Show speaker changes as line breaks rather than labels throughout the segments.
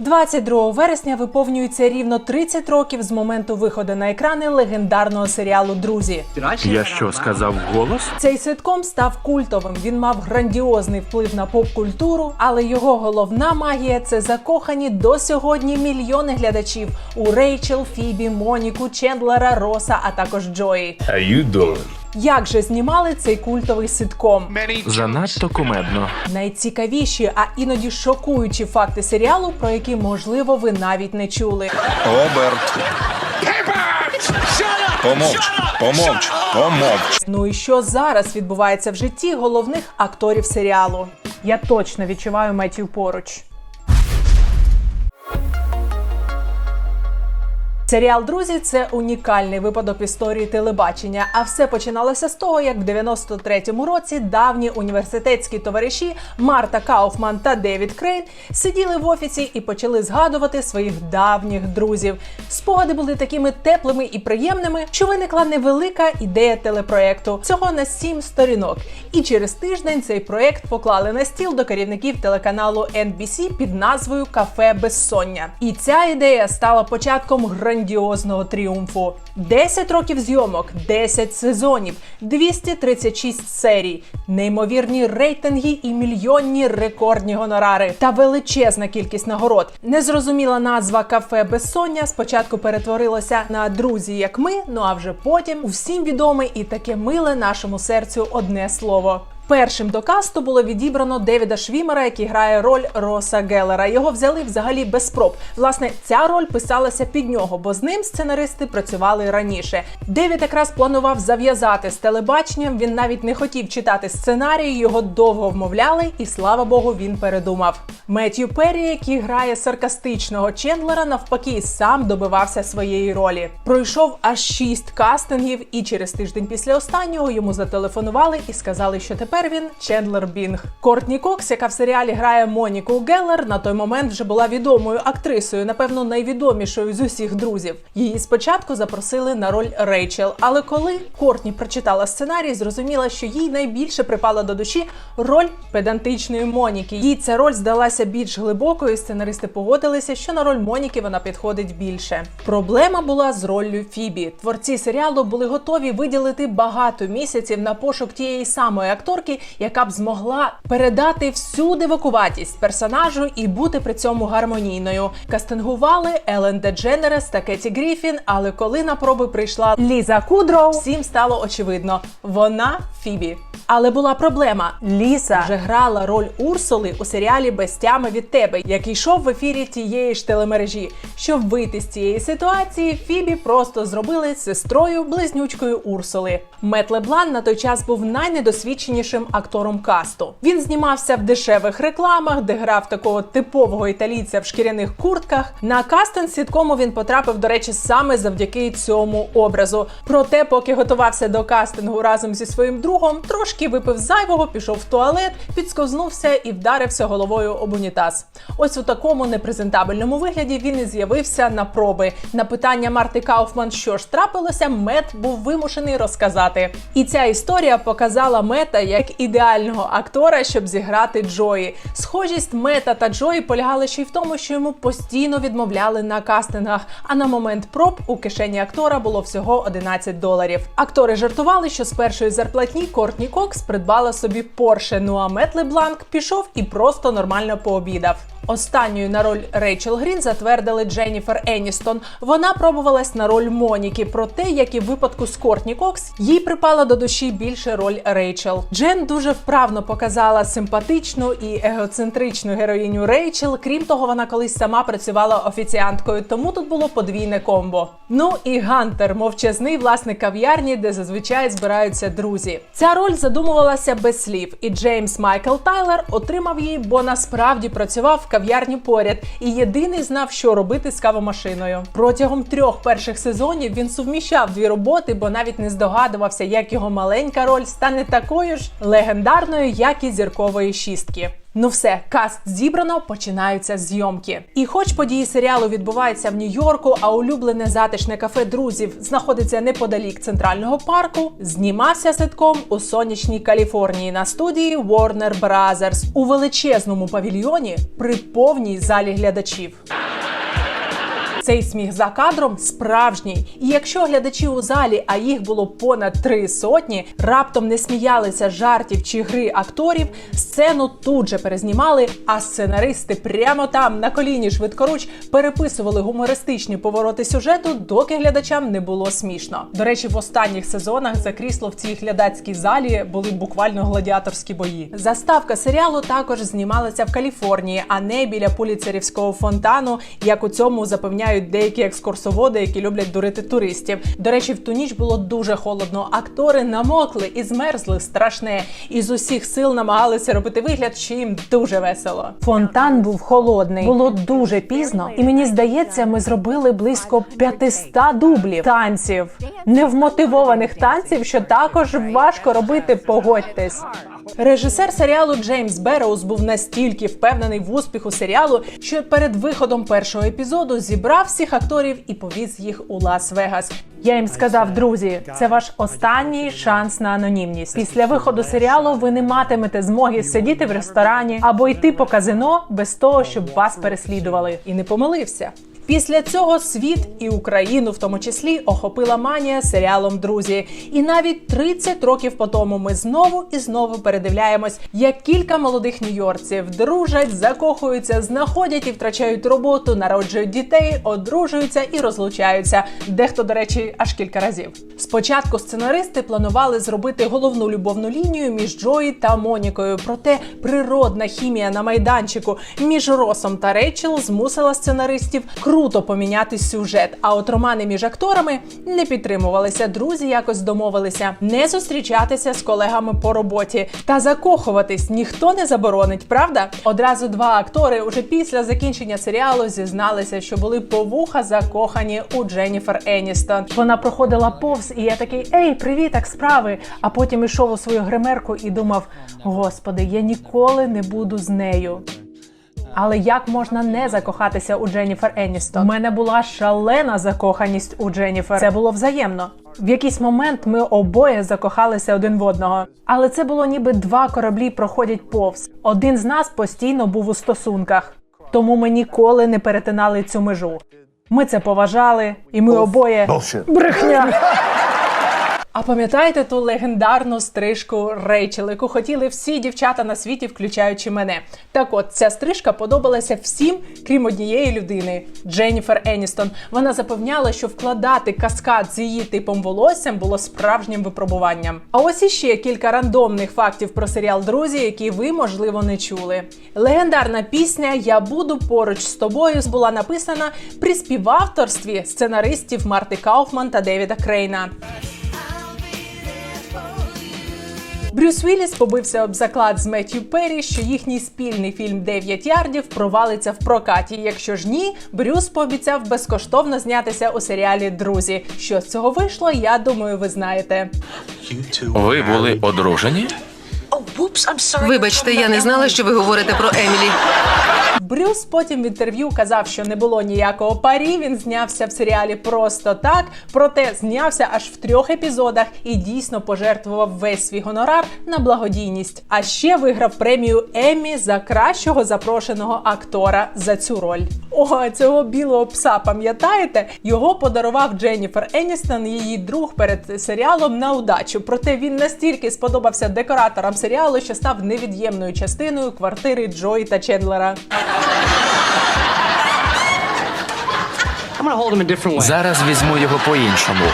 22 вересня виповнюється рівно 30 років з моменту виходу на екрани легендарного серіалу Друзі.
Я що сказав голос?
Цей ситком став культовим. Він мав грандіозний вплив на поп-культуру, але його головна магія це закохані до сьогодні мільйони глядачів у Рейчел, Фібі, Моніку, Чендлера, Роса, а також Джої.
How you doing?
Як же знімали цей культовий ситком?
Занадто кумедно.
Найцікавіші, а іноді шокуючі факти серіалу, про які можливо ви навіть не чули.
Оберт. Помовч, помовч, помовч.
Ну і що зараз відбувається в житті головних акторів серіалу? Я точно відчуваю Меттію поруч. Серіал Друзі це унікальний випадок в історії телебачення. А все починалося з того, як в 93-му році давні університетські товариші Марта Кауфман та Девід Крейн сиділи в офісі і почали згадувати своїх давніх друзів. Спогади були такими теплими і приємними, що виникла невелика ідея телепроекту цього на сім сторінок. І через тиждень цей проект поклали на стіл до керівників телеканалу NBC під назвою Кафе Безсоння. І ця ідея стала початком грандіозного тріумфу. 10 років зйомок, 10 сезонів, 236 серій, неймовірні рейтинги і мільйонні рекордні гонорари та величезна кількість нагород. Незрозуміла назва кафе Безсоння спочатку перетворилася на друзі, як ми. Ну а вже потім усім відоме і таке миле нашому серцю одне слово. Першим до касту було відібрано Девіда Швімера, який грає роль Роса Геллера. Його взяли взагалі без спроб. Власне, ця роль писалася під нього, бо з ним сценаристи працювали раніше. Девід якраз планував зав'язати з телебаченням. Він навіть не хотів читати сценарій, його довго вмовляли, і слава Богу, він передумав. Меттью Перрі, який грає саркастичного Чендлера, навпаки, сам добивався своєї ролі. Пройшов аж шість кастингів, і через тиждень після останнього йому зателефонували і сказали, що тепер він Чендлер Бінг. Кортні Кокс, яка в серіалі грає Моніку Геллер, на той момент вже була відомою актрисою, напевно, найвідомішою з усіх друзів. Її спочатку запросили на роль Рейчел, але коли Кортні прочитала сценарій, зрозуміла, що їй найбільше припала до душі роль педантичної Моніки. Їй ця роль здалася більш глибокою. Сценаристи погодилися, що на роль Моніки вона підходить більше. Проблема була з роллю Фібі. Творці серіалу були готові виділити багато місяців на пошук тієї самої акторки, яка б змогла передати всю дивакуватість персонажу і бути при цьому гармонійною. Кастингували Елен Дедженерес та Кеті Гріфін. Але коли на проби прийшла Ліза Кудроу, всім стало очевидно, вона Фібі. Але була проблема. Ліса вже грала роль Урсули у серіалі Без тями від тебе, який йшов в ефірі тієї ж телемережі. Щоб вийти з цієї ситуації, Фібі просто зробили сестрою близнючкою Урсули. Мет Леблан на той час був найнедосвідченішим актором касту. Він знімався в дешевих рекламах, де грав такого типового італійця в шкіряних куртках. На кастинг сіткому він потрапив, до речі, саме завдяки цьому образу. Проте, поки готувався до кастингу разом зі своїм другом, трошки випив зайвого, пішов в туалет, підсковзнувся і вдарився головою об унітаз. Ось у такому непрезентабельному вигляді він і з'явився на проби. На питання Марти Кауфман, що ж трапилося, Мет був вимушений розказати. І ця історія показала Мета як ідеального актора, щоб зіграти Джої. Схожість Мета та Джої полягала ще й в тому, що йому постійно відмовляли на кастингах. А на момент проб у кишені актора було всього 11 доларів. Актори жартували, що з першої зарплатні Кортні Кокс придбала собі Порше. Ну а Мет Лебланк пішов і просто нормально пообідав. Останньою на роль Рейчел Грін затвердили Дженніфер Еністон. Вона пробувалась на роль Моніки. Проте, як і в випадку з Кортні Кокс, їй припала до душі більше роль Рейчел. Джен дуже вправно показала симпатичну і егоцентричну героїню Рейчел. Крім того, вона колись сама працювала офіціанткою, тому тут було подвійне комбо. Ну і Гантер, мовчазний власник кав'ярні, де зазвичай збираються друзі. Ця роль задумувалася без слів, і Джеймс Майкл Тайлер отримав її, бо насправді працював в кав'ярні поряд і єдиний знав, що робити з кавомашиною. Протягом трьох перших сезонів він суміщав дві роботи, бо навіть не здогадувався, як його маленька роль стане такою ж легендарною, як і зіркової шістки. Ну все, каст зібрано, починаються зйомки. І хоч події серіалу відбуваються в Нью-Йорку, а улюблене затишне кафе друзів знаходиться неподалік центрального парку, знімався ситком у сонячній Каліфорнії на студії Warner Brothers у величезному павільйоні при повній залі глядачів. Цей сміх за кадром справжній. І якщо глядачі у залі, а їх було понад три сотні, раптом не сміялися жартів чи гри акторів, сцену тут же перезнімали, а сценаристи прямо там на коліні швидкоруч переписували гумористичні повороти сюжету, доки глядачам не було смішно. До речі, в останніх сезонах за крісло в цій глядацькій залі були буквально гладіаторські бої. Заставка серіалу також знімалася в Каліфорнії, а не біля поліцерівського фонтану, як у цьому запевняють деякі екскурсоводи, які люблять дурити туристів. До речі, в ту ніч було дуже холодно. Актори намокли і змерзли страшне, і з усіх сил намагалися робити вигляд, що їм дуже весело. Фонтан був холодний, було дуже пізно, і мені здається, ми зробили близько 500 дублів танців, невмотивованих танців, що також важко робити. Погодьтесь. Режисер серіалу Джеймс Берроуз був настільки впевнений в успіху серіалу, що перед виходом першого епізоду зібрав всіх акторів і повіз їх у Лас-Вегас. Я їм сказав, друзі, це ваш останній шанс на анонімність. Після виходу серіалу ви не матимете змоги сидіти в ресторані або йти по казино без того, щоб вас переслідували. І не помилився. Після цього світ і Україну, в тому числі, охопила манія серіалом Друзі. І навіть 30 років по тому ми знову і знову передивляємось, як кілька молодих нью-йоркців дружать, закохуються, знаходять і втрачають роботу, народжують дітей, одружуються і розлучаються. Дехто, до речі, аж кілька разів. Спочатку сценаристи планували зробити головну любовну лінію між Джої та Монікою. Проте природна хімія на майданчику між Росом та Рейчел змусила сценаристів круто поміняти сюжет. А от романи між акторами не підтримувалися. Друзі якось домовилися не зустрічатися з колегами по роботі та закохуватись ніхто не заборонить, правда? Одразу два актори уже після закінчення серіалу зізналися, що були по вуха закохані у Дженніфер Еністон. Вона проходила повз, і я такий ей, привіт, як справи. А потім ішов у свою гримерку і думав: Господи, я ніколи не буду з нею. Але як можна не закохатися у Дженніфер Еністон? У мене була шалена закоханість у Дженніфер. Це було взаємно. В якийсь момент ми обоє закохалися один в одного. Але це було ніби два кораблі проходять повз. Один з нас постійно був у стосунках, тому ми ніколи не перетинали цю межу. Ми це поважали, і ми обоє брехня. А пам'ятаєте ту легендарну стрижку Рейчел, яку хотіли всі дівчата на світі, включаючи мене? Так от ця стрижка подобалася всім, крім однієї людини Дженніфер Еністон. Вона запевняла, що вкладати каскад з її типом волоссям було справжнім випробуванням. А ось іще кілька рандомних фактів про серіал Друзі, які ви можливо не чули. Легендарна пісня Я буду поруч з тобою була написана при співавторстві сценаристів Марти Кауфман та Девіда Крейна. Брюс Вілліс побився об заклад з Меттью Перрі, що їхній спільний фільм «9 ярдів провалиться в прокаті. Якщо ж ні, Брюс пообіцяв безкоштовно знятися у серіалі Друзі. Що з цього вийшло, я думаю, ви знаєте.
Ви були одружені?
Вибачте, я не знала, що ви говорите про Емілі.
Брюс потім в інтерв'ю казав, що не було ніякого парі. Він знявся в серіалі просто так. Проте знявся аж в трьох епізодах і дійсно пожертвував весь свій гонорар на благодійність. А ще виграв премію Еммі за кращого запрошеного актора за цю роль. О, цього білого пса, пам'ятаєте? Його подарував Дженніфер Еністон, її друг перед серіалом на удачу. Проте він настільки сподобався декораторам серіалу, що став невід'ємною частиною квартири Джої та Чендлера.
Зараз візьму його по-іншому.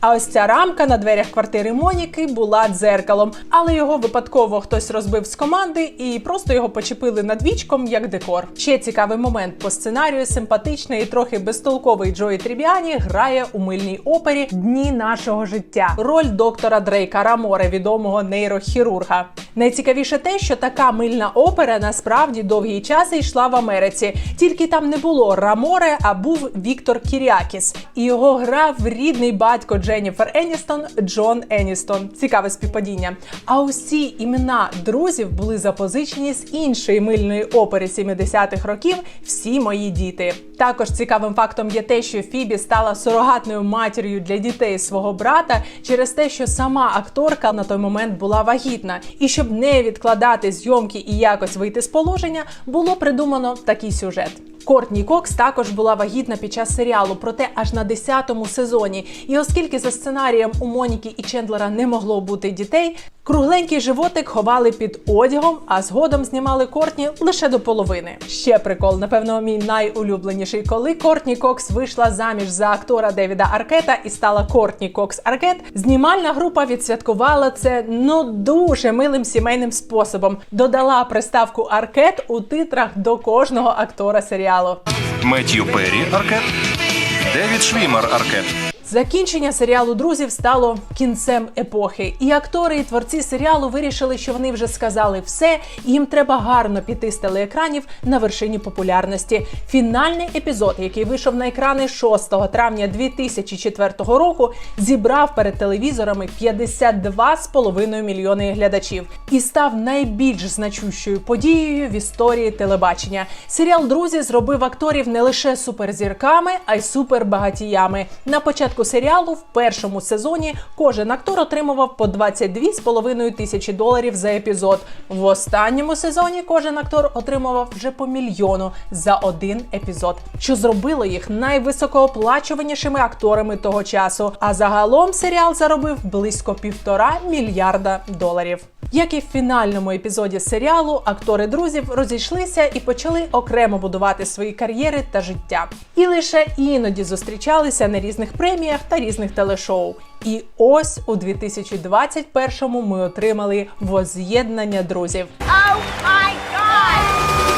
А ось ця рамка на дверях квартири Моніки була дзеркалом, але його випадково хтось розбив з команди і просто його почепили над вічком як декор. Ще цікавий момент по сценарію симпатичний і трохи безтолковий Джої Трібіані грає у мильній опері Дні нашого життя. Роль доктора Дрейка Раморе, відомого нейрохірурга. Найцікавіше те, що така мильна опера насправді довгий час йшла в Америці. Тільки там не було Раморе, а був Віктор Кіріакіс. І його грав рідний батько Дженніфер Еністон, Джон Еністон. Цікаве співпадіння. А усі імена друзів були запозичені з іншої мильної опери 70-х років Всі мої діти. Також цікавим фактом є те, що Фібі стала сурогатною матір'ю для дітей свого брата через те, що сама акторка на той момент була вагітна. І щоб не відкладати зйомки і якось вийти з положення, було придумано такий сюжет. Кортні Кокс також була вагітна під час серіалу, проте аж на 10-му сезоні. І оскільки за сценарієм у Моніки і Чендлера не могло бути дітей, кругленький животик ховали під одягом, а згодом знімали Кортні лише до половини. Ще прикол, напевно, мій найулюбленіший, коли Кортні Кокс вийшла заміж за актора Девіда Аркета і стала Кортні Кокс Аркет. Знімальна група відсвяткувала це ну дуже милим сімейним способом. Додала приставку Аркет у титрах до кожного актора серіалу.
Меттью Перрі Аркет. Девід Швімер Аркет.
Закінчення серіалу друзів стало кінцем епохи, і актори і творці серіалу вирішили, що вони вже сказали все, і їм треба гарно піти з телеекранів на вершині популярності. Фінальний епізод, який вийшов на екрани 6 травня 2004 року, зібрав перед телевізорами 52,5 мільйони глядачів і став найбільш значущою подією в історії телебачення. Серіал Друзі зробив акторів не лише суперзірками, а й супербагатіями. На початку серіалу в першому сезоні кожен актор отримував по 22,5 тисячі доларів за епізод. В останньому сезоні кожен актор отримував вже по мільйону за один епізод, що зробило їх найвисокооплачуванішими акторами того часу. А загалом серіал заробив близько півтора мільярда доларів. Як і в фінальному епізоді серіалу, актори друзів розійшлися і почали окремо будувати свої кар'єри та життя. І лише іноді зустрічалися на різних преміях та різних телешоу. І ось у 2021-му ми отримали воз'єднання друзів.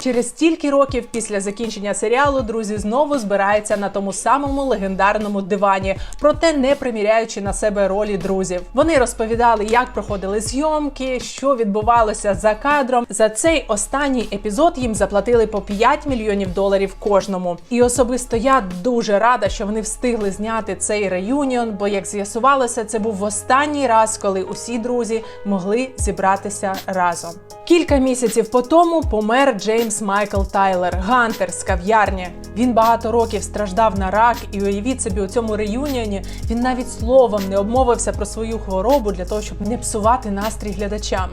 Через стільки років після закінчення серіалу друзі знову збираються на тому самому легендарному дивані, проте не приміряючи на себе ролі друзів. Вони розповідали, як проходили зйомки, що відбувалося за кадром. За цей останній епізод їм заплатили по 5 мільйонів доларів кожному. І особисто я дуже рада, що вони встигли зняти цей реюніон, бо як з'ясувалося, це був останній раз, коли усі друзі могли зібратися разом. Кілька місяців по тому помер Джеймс Майкл Тайлер, гантер з кав'ярні. Він багато років страждав на рак, і уявіть собі, у цьому реюніоні він навіть словом не обмовився про свою хворобу для того, щоб не псувати настрій глядачам.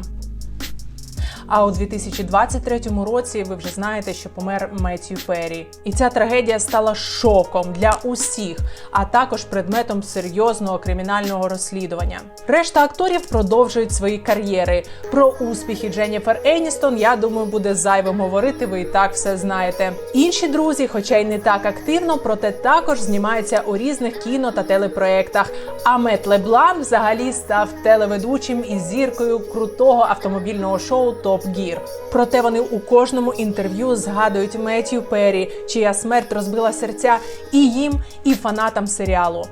А у 2023 році ви вже знаєте, що помер Меттью Перрі. І ця трагедія стала шоком для усіх, а також предметом серйозного кримінального розслідування. Решта акторів продовжують свої кар'єри. Про успіхи Дженніфер Еністон, я думаю, буде зайвим говорити. Ви і так все знаєте. Інші друзі, хоча й не так активно, проте також знімаються у різних кіно та телепроєктах. А Мет Леблан взагалі став телеведучим і зіркою крутого автомобільного шоу Топ Гір. Проте вони у кожному інтерв'ю згадують Меттью Перрі, чия смерть розбила серця і їм, і фанатам серіалу.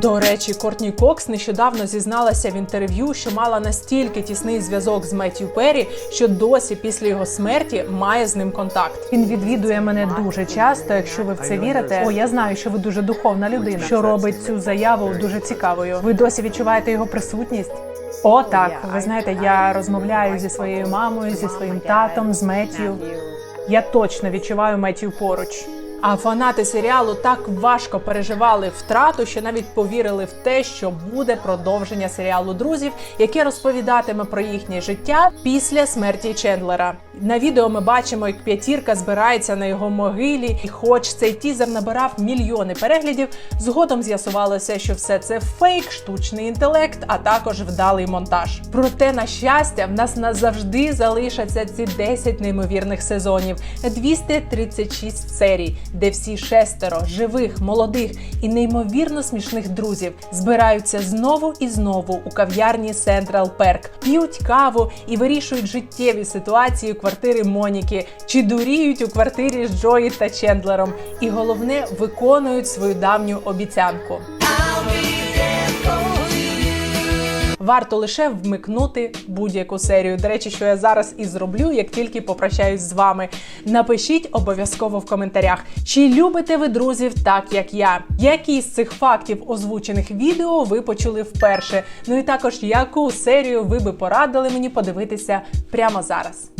До речі, Кортні Кокс нещодавно зізналася в інтерв'ю, що мала настільки тісний зв'язок з Меттью Перрі, що досі після його смерті має з ним контакт. Він відвідує мене дуже часто. Якщо ви в це вірите, о, я знаю, що ви дуже духовна людина, що робить цю заяву дуже цікавою. Ви досі відчуваєте його присутність? О, так. Ви знаєте, я розмовляю зі своєю мамою, зі своїм татом, з Меттью. Я точно відчуваю Меттію поруч. А фанати серіалу так важко переживали втрату, що навіть повірили в те, що буде продовження серіалу друзів, яке розповідатиме про їхнє життя після смерті Чендлера. На відео ми бачимо, як п'ятірка збирається на його могилі, і хоч цей тізер набирав мільйони переглядів, згодом з'ясувалося, що все це фейк, штучний інтелект, а також вдалий монтаж. Проте, на щастя, в нас назавжди залишаться ці 10 неймовірних сезонів, 236 серій, де всі шестеро живих, молодих і неймовірно смішних друзів збираються знову і знову у кав'ярні Central Перк, п'ють каву і вирішують життєві ситуації у квартири Моніки, чи дуріють у квартирі з Джої та Чендлером. І головне виконують свою давню обіцянку. Варто лише вмикнути будь-яку серію. До речі, що я зараз і зроблю, як тільки попрощаюсь з вами. Напишіть обов'язково в коментарях, чи любите ви друзів так, як я. Які з цих фактів озвучених відео ви почули вперше? Ну і також яку серію ви би порадили мені подивитися прямо зараз.